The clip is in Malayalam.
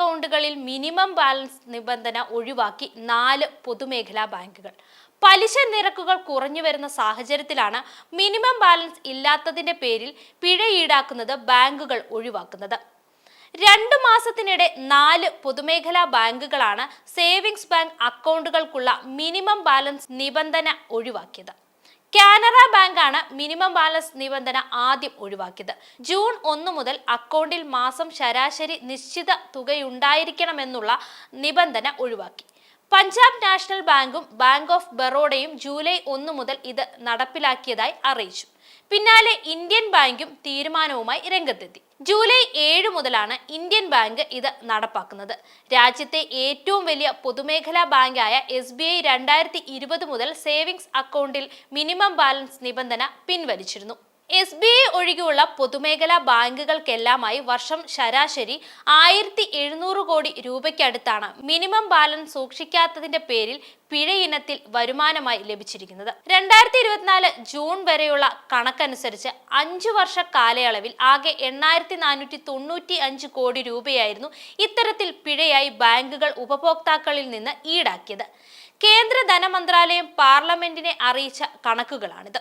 അക്കൗണ്ടുകളിൽ മിനിമം ബാലൻസ് നിബന്ധന ഒഴിവാക്കി നാല് പൊതുമേഖലാ ബാങ്കുകൾ. പലിശ നിരക്കുകൾ കുറഞ്ഞു വരുന്ന സാഹചര്യത്തിലാണ് മിനിമം ബാലൻസ് ഇല്ലാത്തതിന്റെ പേരിൽ പിഴ ഈടാക്കുന്നത് ബാങ്കുകൾ ഒഴിവാക്കുന്നത്. രണ്ടു മാസത്തിനിടെ നാല് പൊതുമേഖലാ ബാങ്കുകളാണ് സേവിങ്സ് ബാങ്ക് അക്കൗണ്ടുകൾക്കുള്ള മിനിമം ബാലൻസ് നിബന്ധന ഒഴിവാക്കിയത്. കാനറ ബാങ്കാണ് മിനിമം ബാലൻസ് നിബന്ധന ആദ്യം ഒഴിവാക്കിയത്. ജൂൺ ഒന്ന് മുതൽ അക്കൗണ്ടിൽ മാസം ശരാശരി നിശ്ചിത തുകയുണ്ടായിരിക്കണമെന്നുള്ള നിബന്ധന ഒഴിവാക്കി. പഞ്ചാബ് നാഷണൽ ബാങ്കും ബാങ്ക് ഓഫ് ബറോഡയും ജൂലൈ ഒന്ന് മുതൽ ഇത് നടപ്പിലാക്കിയതായി അറിയിച്ചു. പിന്നാലെ ഇന്ത്യൻ ബാങ്കും തീരുമാനവുമായി രംഗത്തെത്തി. ജൂലൈ ഏഴ് മുതലാണ് ഇന്ത്യൻ ബാങ്ക് ഇത് നടപ്പാക്കുന്നത്. രാജ്യത്തെ ഏറ്റവും വലിയ പൊതുമേഖലാ ബാങ്കായ എസ് ബി ഐ രണ്ടായിരത്തി ഇരുപത് മുതൽ സേവിങ്സ് അക്കൗണ്ടിൽ മിനിമം ബാലൻസ് നിബന്ധന പിൻവലിച്ചിരുന്നു. എസ് ബി ഐ ഒഴികെയുള്ള പൊതുമേഖലാ ബാങ്കുകൾക്കെല്ലാമായി വർഷം ശരാശരി ആയിരത്തി എഴുന്നൂറ് കോടി രൂപയ്ക്കടുത്താണ് മിനിമം ബാലൻസ് സൂക്ഷിക്കാത്തതിന്റെ പേരിൽ പിഴ ഇനത്തിൽ വരുമാനമായി ലഭിച്ചിരിക്കുന്നത്. രണ്ടായിരത്തി ഇരുപത്തിനാല് ജൂൺ വരെയുള്ള കണക്കനുസരിച്ച് അഞ്ചു വർഷ കാലയളവിൽ ആകെ എണ്ണായിരത്തി നാനൂറ്റി തൊണ്ണൂറ്റി അഞ്ച് കോടി രൂപയായിരുന്നു ഇത്തരത്തിൽ പിഴയായി ബാങ്കുകൾ ഉപഭോക്താക്കളിൽ നിന്ന് ഈടാക്കിയത്. കേന്ദ്ര ധനമന്ത്രാലയം പാർലമെന്റിനെ അറിയിച്ച കണക്കുകളാണിത്.